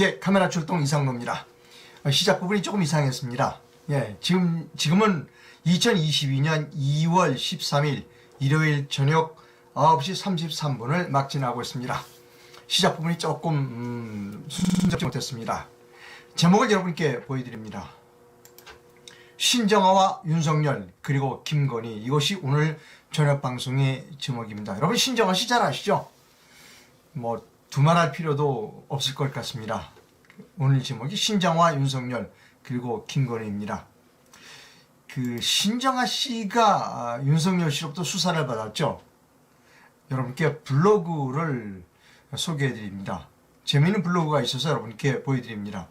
예, 카메라 출동 이상로입니다. 어, 시작 부분이 조금 이상했습니다. 예, 지금, 지금은 2022년 2월 13일 일요일 저녁 9시 33분을 막 지나고 있습니다. 시작 부분이 조금, 음, 순조롭지 못했습니다. 제목을 여러분께 보여드립니다. 신정아와 윤석열 그리고 김건희 이것이 오늘 저녁 방송의 제목입니다. 여러분 신정아 씨 잘 아시죠? 뭐 두말할 필요도 없을 것 같습니다. 오늘 제목이 신정아 윤석열 그리고 김건희입니다. 그 신정아 씨가 아, 윤석열 씨로부터 수사를 받았죠. 여러분께 블로그를 소개해 드립니다. 재미있는 블로그가 있어서 여러분께 보여드립니다.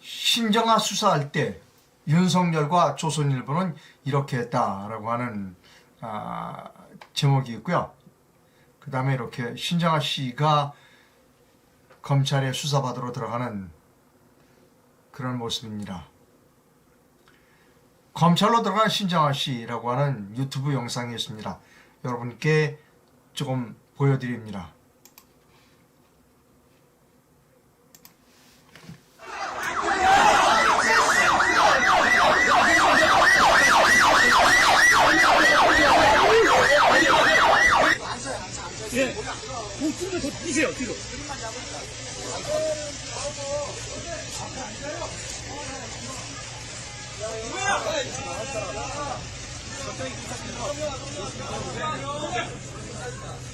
신정아 수사할 때 윤석열과 조선일보는 이렇게 했다라고 하는 아, 제목이 있고요. 그 다음에 이렇게 신정아 씨가 검찰에 수사받으러 들어가는 그런 모습입니다. 검찰로 들어간 신정아 씨라고 하는 유튜브 영상이 있습니다. 여러분께 조금 보여드립니다. 그 좀더 더 뛰세요, 뒤로.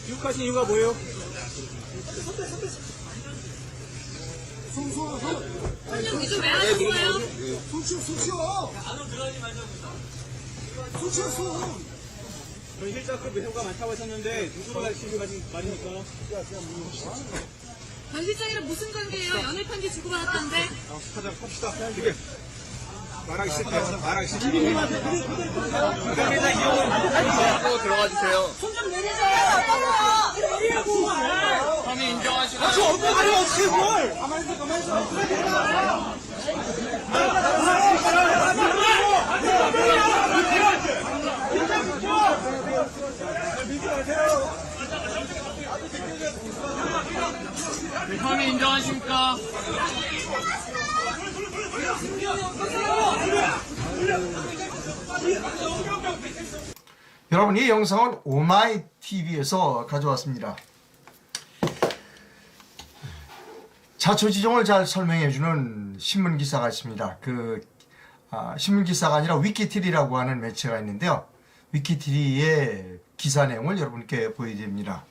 유혹하신 이유가 뭐예요? 설명 이거 왜 하셨어요? 저 희 실장급 회원가 많다고 하셨는데 누구보다 시비 가진 말이니까 관 실장이랑 무슨 관계예요? 연애 편지 주고받았던데 하자 합시다. 이게 말하기 싫대요. 말하기. 일단 이용은 들어가 주세요. 손 좀 내리세요 빨리 내리라고 인정하시고 저 어떻게 가려 어떻게 뭘? 가만히 있어 가만히 있어. 혐의 인정하십니까? 여러분 이 영상은 오마이 TV에서 가져왔습니다. 자초 지종을 잘 설명해주는 신문 기사가 있습니다. 그 아, 신문 기사가 아니라 위키트리라고 하는 매체가 있는데요. 위키트리의 기사 내용을 여러분께 보여드립니다.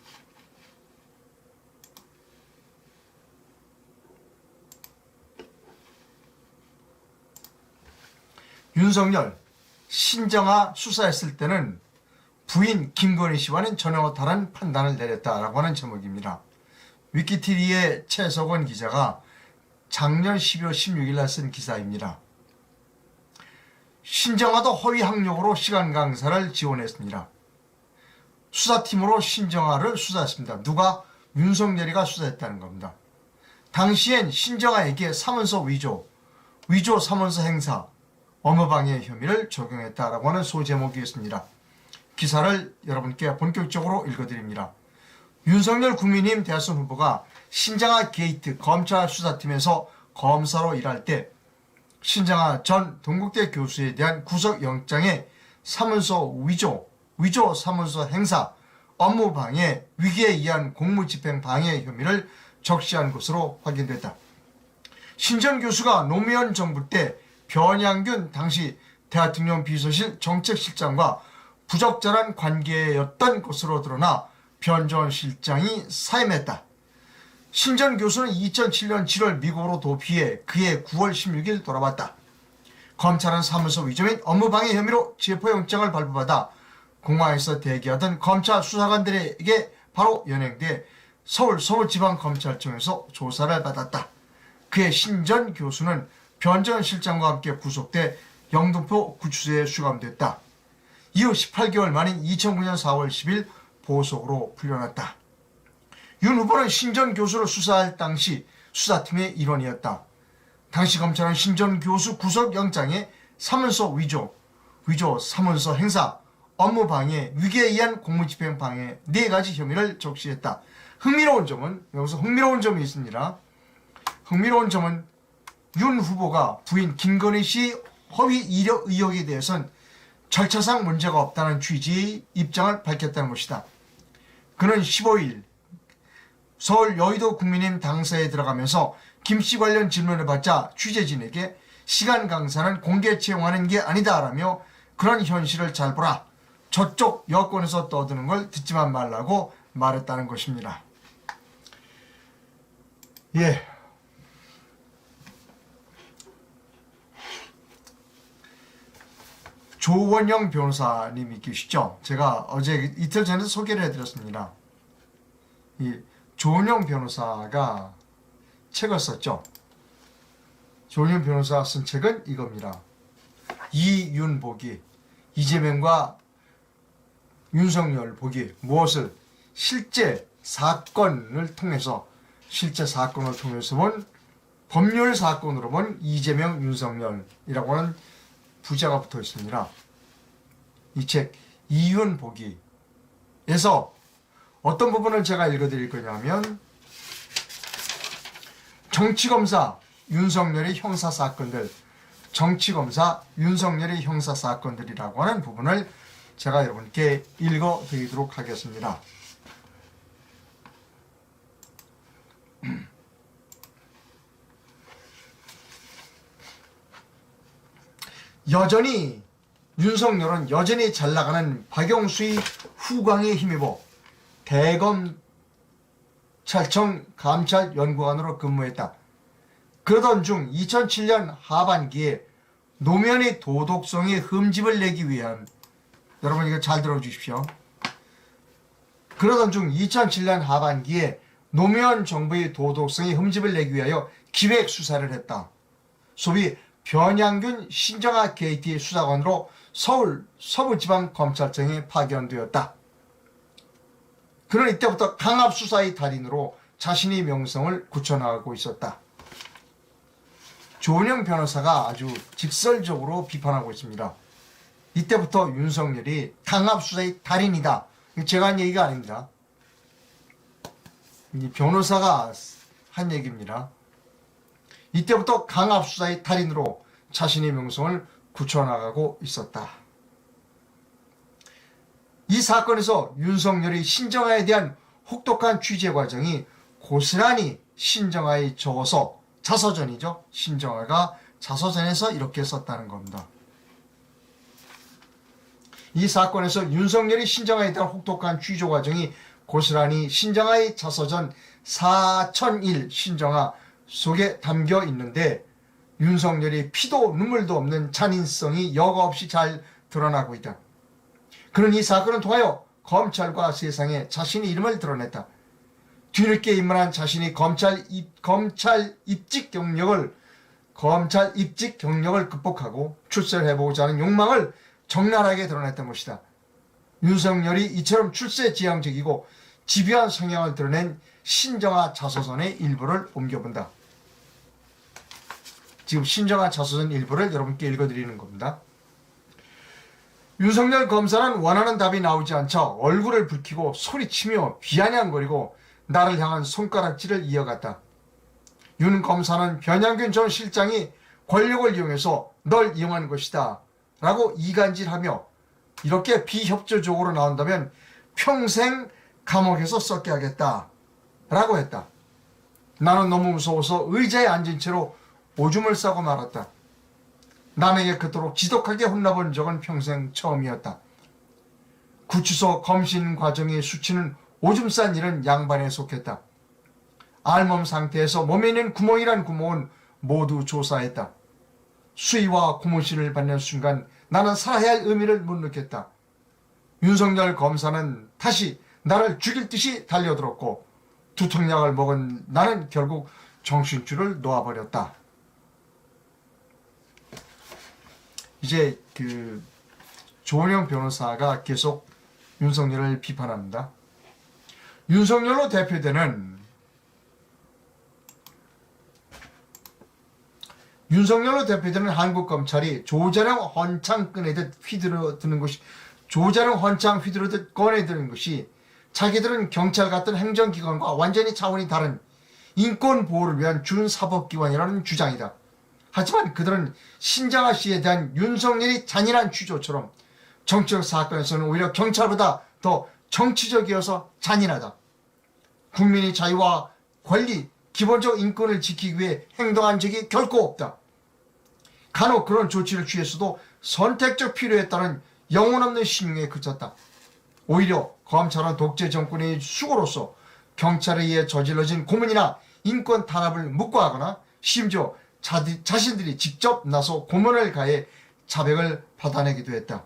윤석열 신정아 수사했을 때는 부인 김건희 씨와는 전혀 다른 판단을 내렸다라고 하는 제목입니다. 위키티리의 최석원 기자가 작년 12월 16일 날 쓴 기사입니다. 신정아도 허위 학력으로 시간 강사를 지원했습니다. 수사팀으로 신정아를 수사했습니다. 누가 윤석열이가 수사했다는 겁니다. 당시엔 신정아에게 사문서 위조, 위조 사문서 행사, 업무방해 혐의를 적용했다라고 하는 소제목이었습니다. 기사를 여러분께 본격적으로 읽어드립니다. 윤석열 국민의힘 대선 후보가 신장아 게이트 검찰 수사팀에서 검사로 일할 때 신장아 전 동국대 교수에 대한 구속영장의 사문서 위조, 위조 사문서 행사, 업무방해, 위기에 의한 공무집행 방해 혐의를 적시한 것으로 확인됐다. 신전 교수가 노무현 정부 때 변양균 당시 대통령 비서실 정책실장과 부적절한 관계였던 것으로 드러나 변 전 실장이 사임했다. 신전 교수는 2007년 7월 미국으로 도피해 그해 9월 16일 돌아왔다. 검찰은 사무소 위조 및 업무방해 혐의로 체포영장을 발부받아 공항에서 대기하던 검찰 수사관들에게 바로 연행돼 서울 서울지방검찰청에서 조사를 받았다. 그의 신전 교수는 변전 실장과 함께 구속돼 영등포 구치소에 수감됐다. 이후 18개월 만인 2009년 4월 10일 보석으로 풀려났다. 윤 후보는 신전 교수를 수사할 당시 수사팀의 일원이었다. 당시 검찰은 신전 교수 구속영장에 사문서 위조, 위조 사문서 행사, 업무 방해, 위계에 의한 공무집행 방해 네 가지 혐의를 적시했다. 흥미로운 점은 여기서 흥미로운 점이 있습니다. 흥미로운 점은 윤 후보가 부인 김건희 씨 허위 이력 의혹에 대해서는 절차상 문제가 없다는 취지의 입장을 밝혔다는 것이다. 그는 15일 서울 여의도 국민의힘 당사에 들어가면서 김씨 관련 질문을 받자 취재진에게 시간 강사는 공개 채용하는 게 아니다라며 그런 현실을 잘 보라. 저쪽 여권에서 떠드는 걸 듣지만 말라고 말했다는 것입니다. 예. 조원영 변호사님이 계시죠? 제가 어제 이틀 전에 소개를 해드렸습니다. 이 조원영 변호사가 책을 썼죠. 조원영 변호사가 쓴 책은 이겁니다. 이윤복이 이재명과 윤석열 복이 무엇을 실제 사건을 통해서 실제 사건을 통해서 본 법률 사건으로 본 이재명 윤석열이라고 하는 부자가 붙어 있습니다. 이 책 이윤복이에서 어떤 부분을 제가 읽어드릴 거냐면 정치검사 윤석열의 형사 사건들 정치검사 윤석열의 형사 사건들이라고 하는 부분을 제가 여러분께 읽어드리도록 하겠습니다. 여전히 윤석열은 여전히 잘 나가는 박영수의 후광에 힘입어 대검찰청 감찰연구관으로 근무했다. 그러던 중 2007년 하반기에 노면의 도덕성에 흠집을 내기 위한 여러분 이거 잘 들어주십시오. 그러던 중 2007년 하반기에 노무현 정부의 도덕성에 흠집을 내기 위하여 기획 수사를 했다. 소위 변양균 신정아 게이트 수사관으로 서울 서부지방검찰청에 파견되었다. 그는 이때부터 강압 수사의 달인으로 자신의 명성을 굳혀나가고 있었다. 조은영 변호사가 아주 직설적으로 비판하고 있습니다. 이때부터 윤석열이 강압 수사의 달인이다. 제가 한 얘기가 아닙니다. 이 변호사가 한 얘기입니다. 이때부터 강압 수사의 달인으로 자신의 명성을 굳혀나가고 있었다. 이 사건에서 윤석열의 신정아에 대한 혹독한 취재 과정이 고스란히 신정아의 적어서 자서전이죠. 신정아가 자서전에서 이렇게 썼다는 겁니다. 이 사건에서 윤석열이 신정아에 대한 혹독한 취조 과정이 고스란히 신정아의 자서전 4001 신정아 속에 담겨 있는데 윤석열이 피도 눈물도 없는 잔인성이 여과 없이 잘 드러나고 있다. 그는 이 사건을 통하여 검찰과 세상에 자신의 이름을 드러냈다. 뒤늦게 입문한 자신이 검찰 입, 검찰 입직 경력을 검찰 입직 경력을 극복하고 출세를 해보고자 하는 욕망을 적나라하게 드러냈던 것이다. 윤석열이 이처럼 출세 지향적이고 집요한 성향을 드러낸 신정아 자서전의 일부를 옮겨본다. 지금 신정아 자서전 일부를 여러분께 읽어드리는 겁니다. 윤석열 검사는 원하는 답이 나오지 않자 얼굴을 붉히고 소리치며 비아냥거리고 나를 향한 손가락질을 이어갔다. 윤 검사는 변양균 전 실장이 권력을 이용해서 널 이용한 것이다. 라고 이간질하며 이렇게 비협조적으로 나온다면 평생 감옥에서 썩게 하겠다. 라고 했다. 나는 너무 무서워서 의자에 앉은 채로 오줌을 싸고 말았다. 남에게 그토록 지독하게 혼나본 적은 평생 처음이었다. 구치소 검신 과정의 수치는 오줌 싼 일은 양반에 속했다. 알몸 상태에서 몸에 있는 구멍이란 구멍은 모두 조사했다. 수의와 고문신을 받는 순간 나는 살아야 할 의미를 못 느꼈다. 윤석열 검사는 다시 나를 죽일 듯이 달려들었고 두통약을 먹은 나는 결국 정신줄을 놓아버렸다. 이제 그 조은영 변호사가 계속 윤석열을 비판합니다. 윤석열로 대표되는 윤석열로 대표되는 한국 검찰이 조자령 헌창 꺼내듯 휘두르드는 것이 조자는 헌창 휘두르듯 꺼내드는 것이 자기들은 경찰 같은 행정기관과 완전히 차원이 다른 인권 보호를 위한 준사법기관이라는 주장이다. 하지만 그들은 신장아 씨에 대한 윤석열이 잔인한 취조처럼 정치적 사건에서는 오히려 경찰보다 더 정치적이어서 잔인하다. 국민의 자유와 권리, 기본적 인권을 지키기 위해 행동한 적이 결코 없다. 간혹 그런 조치를 취했어도 선택적 필요에 따른 영혼 없는 신용에 그쳤다. 오히려 검찰은 독재 정권의 수고로서 경찰에 의해 저질러진 고문이나 인권 탄압을 묵과하거나 심지어 자디, 자신들이 직접 나서 고문을 가해 자백을 받아내기도 했다.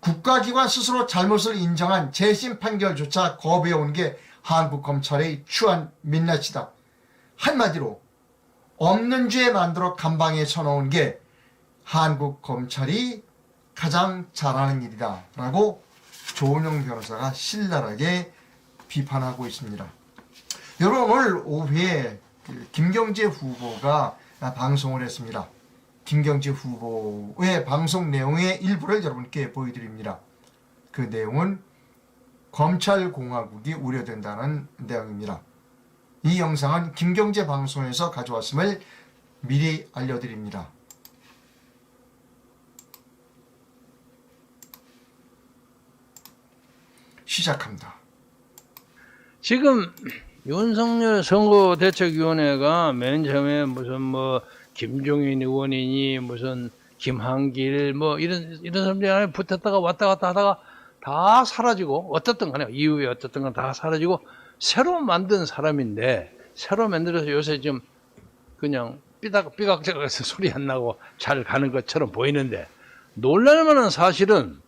국가기관 스스로 잘못을 인정한 재심 판결조차 거부해온 게 한국 검찰의 추한 민낯이다. 한마디로 없는 죄 만들어 감방에 쳐놓은 게 한국 검찰이 가장 잘하는 일이다. 라고 조은영 변호사가 신랄하게 비판하고 있습니다. 여러분 오늘 오후에 그 김경재 후보가 방송을 했습니다. 김경재 후보의 방송 내용의 일부를 여러분께 보여드립니다. 그 내용은 검찰공화국이 우려된다는 내용입니다. 이 영상은 김경재 방송에서 가져왔음을 미리 알려드립니다. 시작합니다. 지금 윤석열 선거대책위원회가 맨 처음에 무슨 뭐 김종인 의원이니 무슨 김한길 뭐 이런 이런 사람들이 안에 붙었다가 왔다 갔다 하다가 다 사라지고 어떻든 간에 이후에 어떻든 간다 사라지고 새로 만든 사람인데 새로 만들어서 요새 좀 그냥 삐딱 삐각삐각해서 소리 안 나고 잘 가는 것처럼 보이는데 놀랄만한 사실은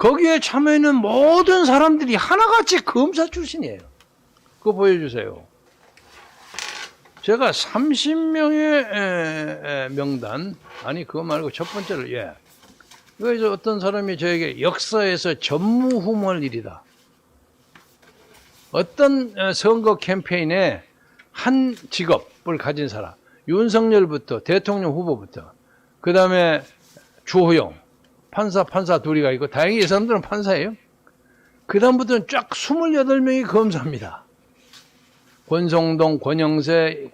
거기에 참여있는 모든 사람들이 하나같이 검사 출신이에요. 그거 보여주세요. 제가 30명의 명단, 아니, 그거 말고 첫 번째로, 예. 그래서 어떤 사람이 저에게 역사에서 전무후무할 일이다. 어떤 어, 선거 캠페인에 한 직업을 가진 사람, 윤석열부터 대통령 후보부터, 그 다음에 주호영, 판사, 판사 둘이가 있고, 다행히 이 사람들은 판사예요. 그 다음부터는 쫙 28명이 검사입니다. 권성동, 권영세,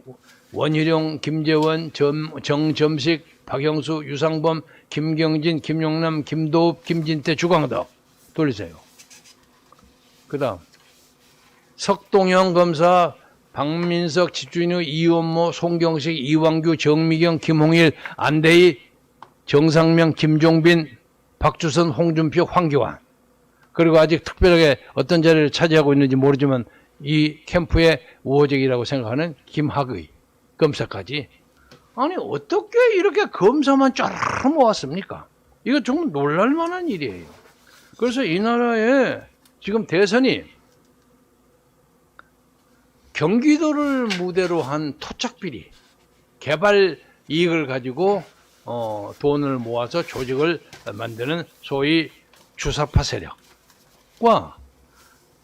원희룡, 김재원, 정, 정점식, 박영수, 유상범, 김경진, 김용남, 김도읍, 김진태, 주광덕. 돌리세요. 그 다음. 석동영 검사, 박민석, 집주인의 이원모, 송경식, 이왕규, 정미경, 김홍일, 안대희, 정상명, 김종빈, 박주선, 홍준표, 황교안. 그리고 아직 특별하게 어떤 자리를 차지하고 있는지 모르지만 이 캠프의 우호적이라고 생각하는 김학의 검사까지. 아니, 어떻게 이렇게 검사만 쫙 모았습니까? 이거 정말 놀랄만한 일이에요. 그래서 이 나라에 지금 대선이 경기도를 무대로 한 토착비리, 개발 이익을 가지고 어, 돈을 모아서 조직을 만드는 소위 주사파 세력과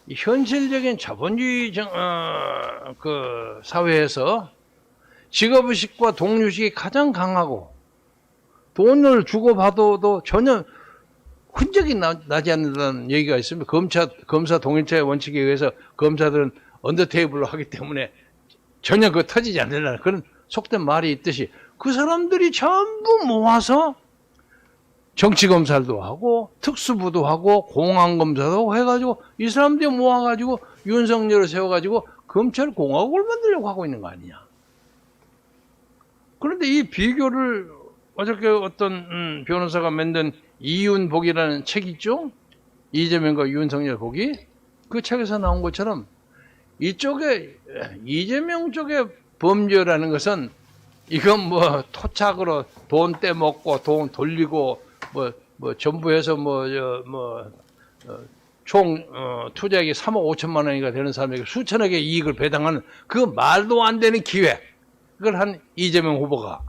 이 현실적인 자본주의 정, 어, 그 사회에서 직업의식과 동료의식이 가장 강하고 돈을 주고받아도 전혀 흔적이 나, 지 않는다는 얘기가 있습니다. 검사, 검사 동일체의 원칙에 의해서 검사들은 언더테이블로 하기 때문에 전혀 그 터지지 않는다는 그런 속된 말이 있듯이 그 사람들이 전부 모아서 정치 검사도 하고 특수부도 하고 공안 검사도 해가지고 이 사람들이 모아가지고 윤석열을 세워가지고 검찰 공화국을 만들려고 하고 있는 거 아니냐. 그런데 이 비교를 어저께 어떤 음, 변호사가 만든 이윤복이라는 책 있죠? 이재명과 윤석열 복이 그 책에서 나온 것처럼 이쪽에 이재명 쪽의 범죄라는 것은 이건 뭐 토착으로 돈 떼먹고 돈 돌리고 뭐, 뭐 전부해서 뭐, 저, 뭐, 어, 총, 어, 투자액이 3억 5천만 원이가 되는 사람에게 수천억의 이익을 배당하는 그 말도 안 되는 기획. 그걸 한 이재명 후보가.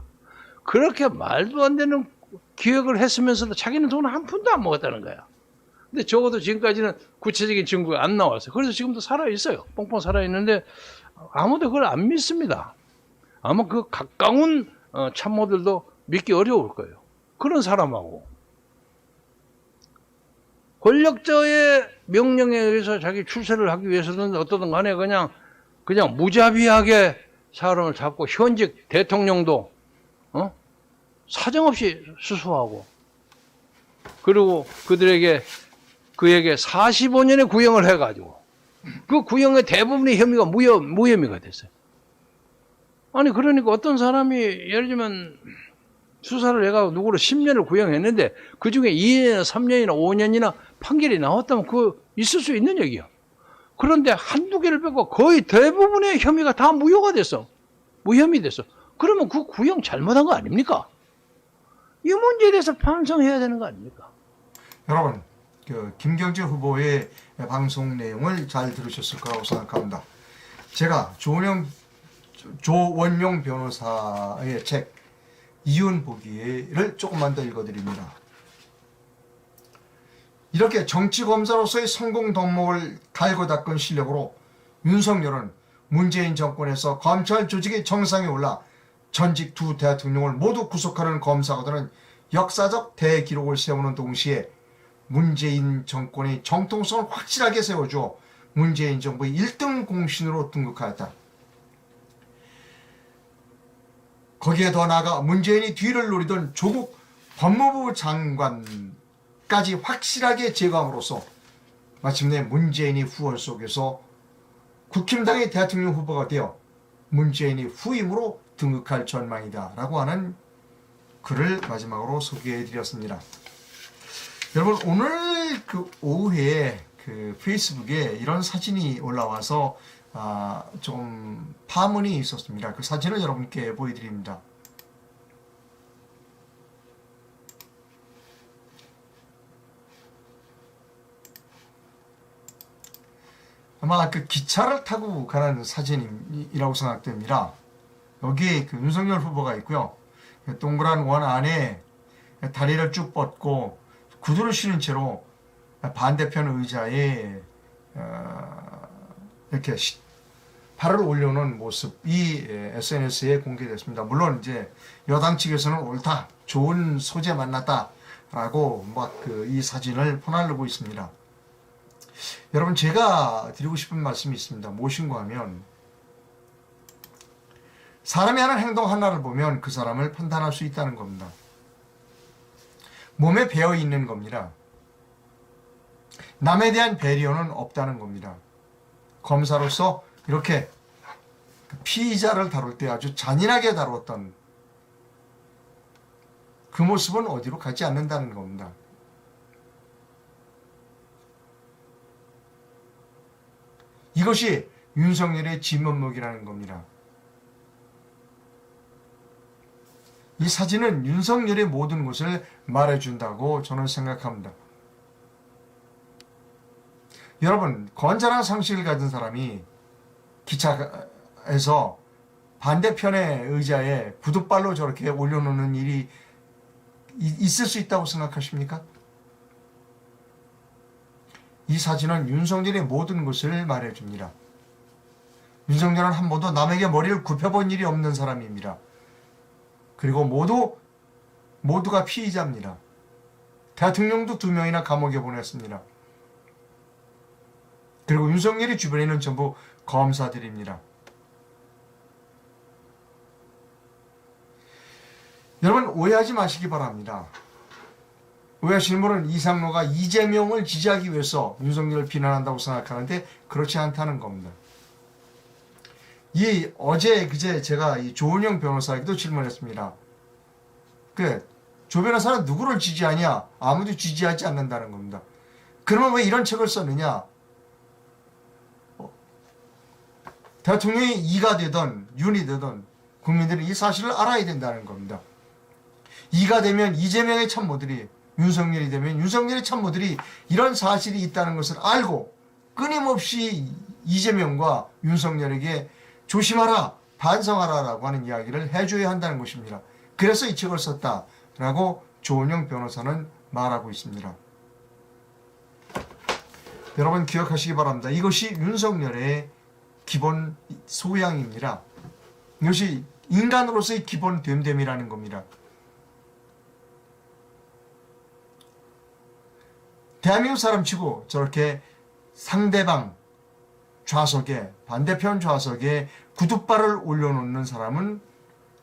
그렇게 말도 안 되는 기획을 했으면서도 자기는 돈을 한 푼도 안 먹었다는 거야. 근데 적어도 지금까지는 구체적인 증거가 안 나왔어요. 그래서 지금도 살아 있어요. 뻥뻥 살아 있는데 아무도 그걸 안 믿습니다. 아마 그 가까운 어, 참모들도 믿기 어려울 거예요. 그런 사람하고 권력자의 명령에 의해서 자기 출세를 하기 위해서는 어떻든 간에 그냥 그냥 무자비하게 사람을 잡고 현직 대통령도 어? 사정없이 수수하고 그리고 그들에게 그에게 45년의 구형을 해가지고 그 구형의 대부분의 혐의가 무혐, 무혐의가 됐어요. 아니 그러니까 어떤 사람이 예를 들면 수사를 해가지고 누구를 10년을 구형했는데 그 중에 2년이나 3년이나 5년이나 판결이 나왔다면 그 있을 수 있는 얘기야. 그런데 한두 개를 빼고 거의 대부분의 혐의가 다 무효가 됐어. 무혐의 됐어. 그러면 그 구형 잘못한 거 아닙니까? 이 문제에 대해서 반성해야 되는 거 아닙니까? 여러분, 그 김경재 후보의 방송 내용을 잘 들으셨을 거라고 생각합니다. 제가 조원영, 조원용 변호사의 책 이윤 보기를 조금만 더 읽어드립니다. 이렇게 정치 검사로서의 성공 덕목을 달고 닦은 실력으로 윤석열은 문재인 정권에서 검찰 조직의 정상에 올라 전직 두 대통령을 모두 구속하는 검사가 되는 역사적 대기록을 세우는 동시에 문재인 정권의 정통성을 확실하게 세워주어 문재인 정부의 1등 공신으로 등극하였다. 거기에 더 나아가 문재인이 뒤를 노리던 조국 법무부 장관까지 확실하게 제거함으로써 마침내 문재인이 후원 속에서 국힘당의 대통령 후보가 되어 문재인이 후임으로 등극할 전망이다 라고 하는 글을 마지막으로 소개해 드렸습니다. 여러분 오늘 그 오후에 그 페이스북에 이런 사진이 올라와서 아, 좀 파문이 있었습니다. 그 사진을 여러분께 보여드립니다. 아마 그 기차를 타고 가는 사진이라고 생각됩니다. 여기 그 윤석열 후보가 있고요. 동그란 원 안에 다리를 쭉 뻗고 구두를 신은 채로 반대편 의자에 어, 이렇게 시- 팔을 올려놓은 모습이 SNS에 공개됐습니다. 물론 이제 여당 측에서는 옳다, 좋은 소재 만났다라고 막 그 이 사진을 퍼날르고 있습니다. 여러분 제가 드리고 싶은 말씀이 있습니다. 무엇인가 하면 사람이 하는 행동 하나를 보면 그 사람을 판단할 수 있다는 겁니다. 몸에 배어 있는 겁니다. 남에 대한 배려는 없다는 겁니다. 검사로서 이렇게 그 피의자를 다룰 때 아주 잔인하게 다루었던 그 모습은 어디로 가지 않는다는 겁니다. 이것이 윤석열의 진면목이라는 겁니다. 이 사진은 윤석열의 모든 것을 말해준다고 저는 생각합니다. 여러분, 건전한 상식을 가진 사람이 기차 에서 반대편의 의자에 구두발로 저렇게 올려놓는 일이 이- 있을 수 있다고 생각하십니까? 이 사진은 윤석열의 모든 것을 말해줍니다. 윤석열은 한 번도 남에게 머리를 굽혀본 일이 없는 사람입니다. 그리고 모두 모두가 피의자입니다. 대통령도 두 명이나 감옥에 보냈습니다. 그리고 윤석열의 주변에 있는 전부 검사들입니다. 여러분 오해하지 마시기 바랍니다. 오해하시는 분은 이상로가 이재명을 지지하기 위해서 윤석열을 비난한다고 생각하는데 그렇지 않다는 겁니다. 이 어제 그제 제가 이 조은영 변호사에게도 질문했습니다. 그 조 변호사는 누구를 지지하냐? 아무도 지지하지 않는다는 겁니다. 그러면 왜 이런 책을 썼느냐? 어, 대통령이 이가 되든 윤이 되든 국민들이 이 사실을 알아야 된다는 겁니다. 이가 되면 이재명의 참모들이 윤석열이 되면 윤석열의 참모들이 이런 사실이 있다는 것을 알고 끊임없이 이재명과 윤석열에게 조심하라, 반성하라라고 하는 이야기를 해줘야 한다는 것입니다. 그래서 이 책을 썼다라고 조은영 변호사는 말하고 있습니다. 여러분 기억하시기 바랍니다. 이것이 윤석열의 기본 소양입니다. 이것이 인간으로서의 기본 됨됨이라는 겁니다. 대한민국 사람 치고 저렇게 상대방 좌석에 반대편 좌석에 구두발을 올려놓는 사람은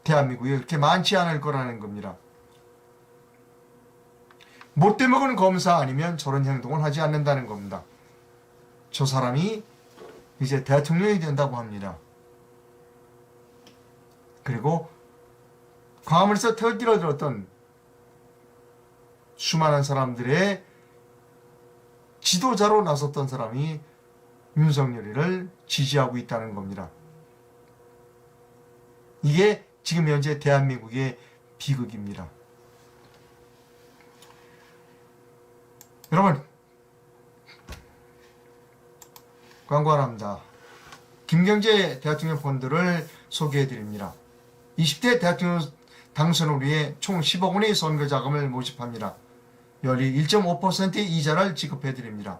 대한민국에 그렇게 많지 않을 거라는 겁니다. 못돼 먹은 검사 아니면 저런 행동을 하지 않는다는 겁니다. 저 사람이 이제 대통령이 된다고 합니다. 그리고 광화문에서 터뜨려 들었던 수많은 사람들의 지도자로 나섰던 사람이 윤석열이를 지지하고 있다는 겁니다. 이게 지금 현재 대한민국의 비극입니다. 여러분 광고 하나 합니다. 김경재 대통령 펀드를 소개해 드립니다. 20대 대통령 당선을 위해 총 10억 원의 선거 자금을 모집합니다. 연리 1.5%의 이자를 지급해 드립니다.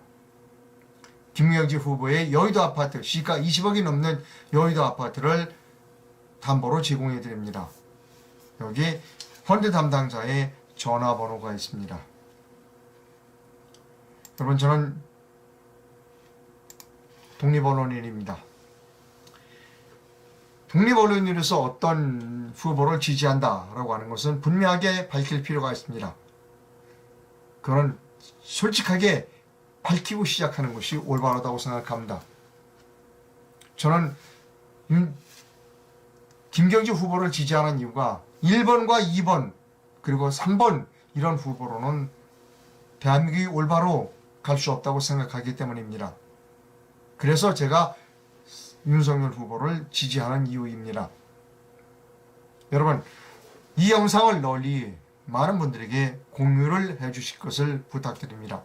김경재 후보의 여의도 아파트 시가 20억이 넘는 여의도 아파트를 담보로 제공해 드립니다. 여기 펀드 담당자의 전화번호가 있습니다. 여러분 저는 독립언론인입니다. 독립언론인으로서 어떤 후보를 지지한다라고 하는 것은 분명하게 밝힐 필요가 있습니다. 그건 솔직하게 밝히고 시작하는 것이 올바르다고 생각합니다. 저는 윤- 김경주 후보를 지지하는 이유가 1번과 2번 그리고 3번 이런 후보로는 대한민국이 올바로 갈 수 없다고 생각하기 때문입니다. 그래서 제가 윤석열 후보를 지지하는 이유입니다. 여러분, 이 영상을 널리 많은 분들에게 공유를 해 주실 것을 부탁드립니다.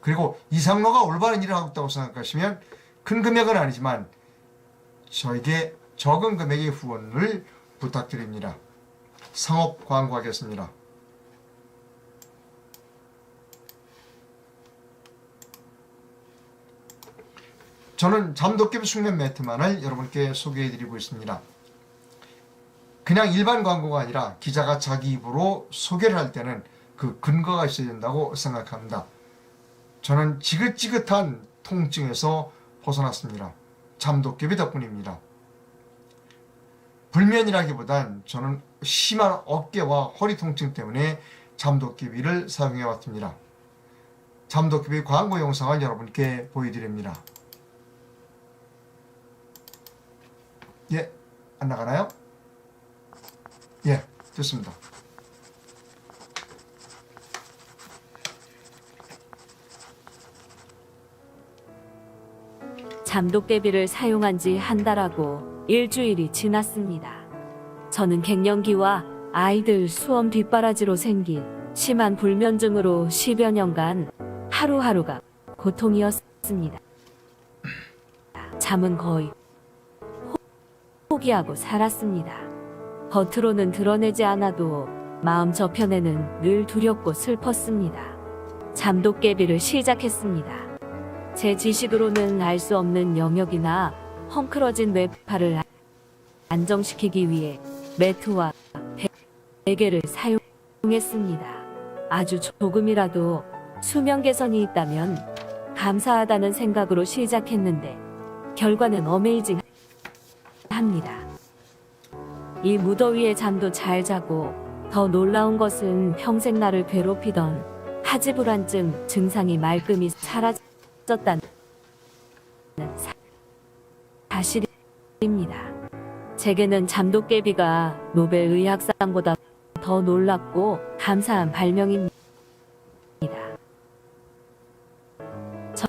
그리고 이상로가 올바른 일을 하고 있다고 생각하시면 큰 금액은 아니지만 저에게 적은 금액의 후원을 부탁드립니다. 상업 광고하겠습니다. 저는 잠도깨비 숙면 매트만을 여러분께 소개해드리고 있습니다. 그냥 일반 광고가 아니라 기자가 자기 입으로 소개를 할 때는 그 근거가 있어야 된다고 생각합니다. 저는 지긋지긋한 통증에서 벗어났습니다. 잠도깨비 덕분입니다. 불면이라기보단 저는 심한 어깨와 허리 통증 때문에 잠도깨비를 사용해 왔습니다. 잠도깨비 광고 영상을 여러분께 보여드립니다. 예, 안 나가나요? 예, 됐습니다. 잠독대비를 사용한 지 한 달하고 일주일이 지났습니다. 저는 갱년기와 아이들 수험 뒷바라지로 생긴 심한 불면증으로 10여 년간 하루하루가 고통이었습니다. 잠은 거의 포- 포기하고 살았습니다. 겉으로는 드러내지 않아도 마음 저편에는 늘 두렵고 슬펐습니다. 잠독개비를 시작했습니다. 제 지식으로는 알 수 없는 영역이나 헝클어진 뇌파를 안정시키기 위해 매트와 배- 베개를 사용했습니다. 아주 조금이라도 수면 개선이 있다면 감사하다는 생각으로 시작했는데 결과는 어메이징 합니다. 이 무더위에 잠도 잘 자고 더 놀라운 것은 평생 나를 괴롭히던 하지불안증 증상이 말끔히 사라졌다는 사- 사실입니다. 제게는 잠도깨비가 노벨 의학상보다 더 놀랍고 감사한 발명입니다. 저-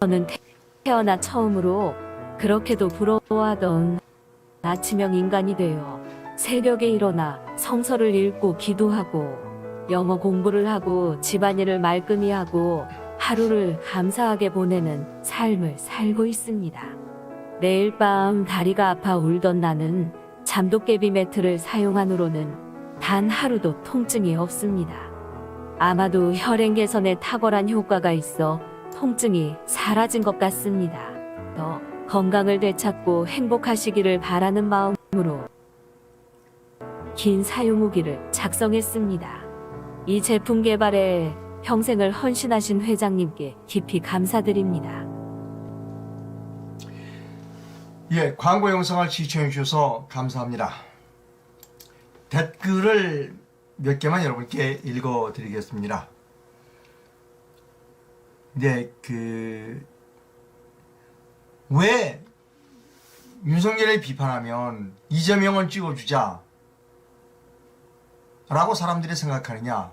저는 태- 태어나 처음으로 그렇게도 부러워하던 아침형 인간이 되어 새벽에 일어나 성서를 읽고 기도하고 영어 공부를 하고 집안일을 말끔히 하고 하루를 감사하게 보내는 삶을 살고 있습니다. 매일 밤 다리가 아파 울던 나는 잠도깨비 매트를 사용한 후로는 단 하루도 통증이 없습니다. 아마도 혈행 개선에 탁월한 효과가 있어 통증이 사라진 것 같습니다. 더 건강을 되찾고 행복하시기를 바라는 마음으로 긴 사용 후기를 작성했습니다. 이 제품 개발에 평생을 헌신하신 회장님께 깊이 감사드립니다. 예, 광고 영상을 시청해 주셔서 감사합니다. 댓글을 몇 개만 여러분께 읽어 드리겠습니다. 네, 그, 왜 윤석열을 비판하면 이재명을 찍어주자 라고 사람들이 생각하느냐.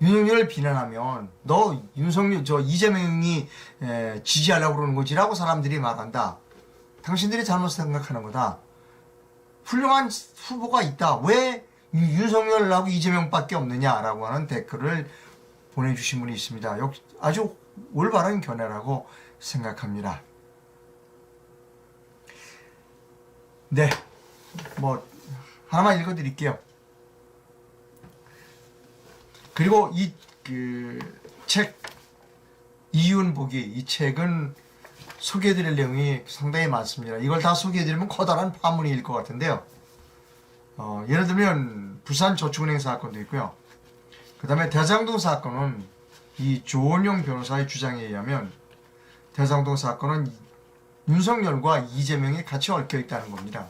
윤석열을 비난하면 너 윤석열 저 이재명이 에, 지지하려고 그러는 거지라고 사람들이 말한다. 당신들이 잘못 생각하는 거다. 훌륭한 후보가 있다. 왜 윤- 윤석열하고 이재명밖에 없느냐라고 하는 댓글을 보내주신 분이 있습니다. 역 아주 올바른 견해라고 생각합니다. 네, 뭐 하나만 읽어드릴게요. 그리고 이 그 책 이윤 보기 이 책은 소개해드릴 내용이 상당히 많습니다. 이걸 다 소개해드리면 커다란 파문일 것 같은데요. 어, 예를 들면 부산 저축은행 사건도 있고요. 그 다음에 대장동 사건은 이 조원용 변호사의 주장에 의하면 대장동 사건은 윤석열과 이재명이 같이 얽혀 있다는 겁니다.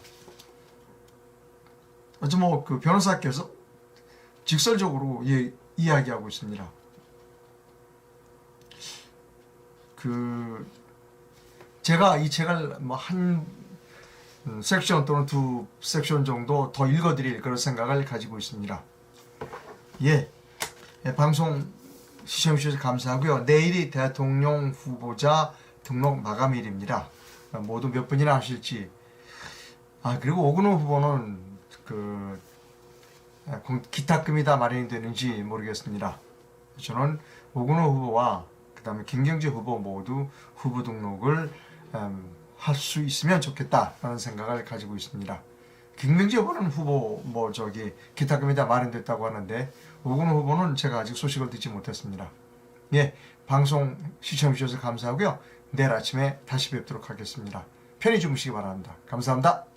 어째 뭐그 변호사께서 직설적으로 예, 이야기하고 있습니다. 그 제가 이 책을 뭐한 섹션 또는 두 섹션 정도 더 읽어드릴 그런 생각을 가지고 있습니다. 예, 예, 방송 시청해 주셔서 감사하고요. 내일이 대통령 후보자 등록 마감일입니다. 모두 몇 분이나 하실지. 아 그리고 오근호 후보는 그 아, 공- 기탁금이 다 마련이 되는지 모르겠습니다. 저는 오근호 후보와 그 다음에 김경재 후보 모두 후보 등록을 음, 할수 있으면 좋겠다라는 생각을 가지고 있습니다. 김경재 후보는 후보 뭐 저기 기탁금이 다 마련됐다고 하는데 오근호 후보는 제가 아직 소식을 듣지 못했습니다. 예, 방송 시청해 주셔서 감사하고요. 내일 아침에 다시 뵙도록 하겠습니다. 편히 주무시기 바랍니다. 감사합니다.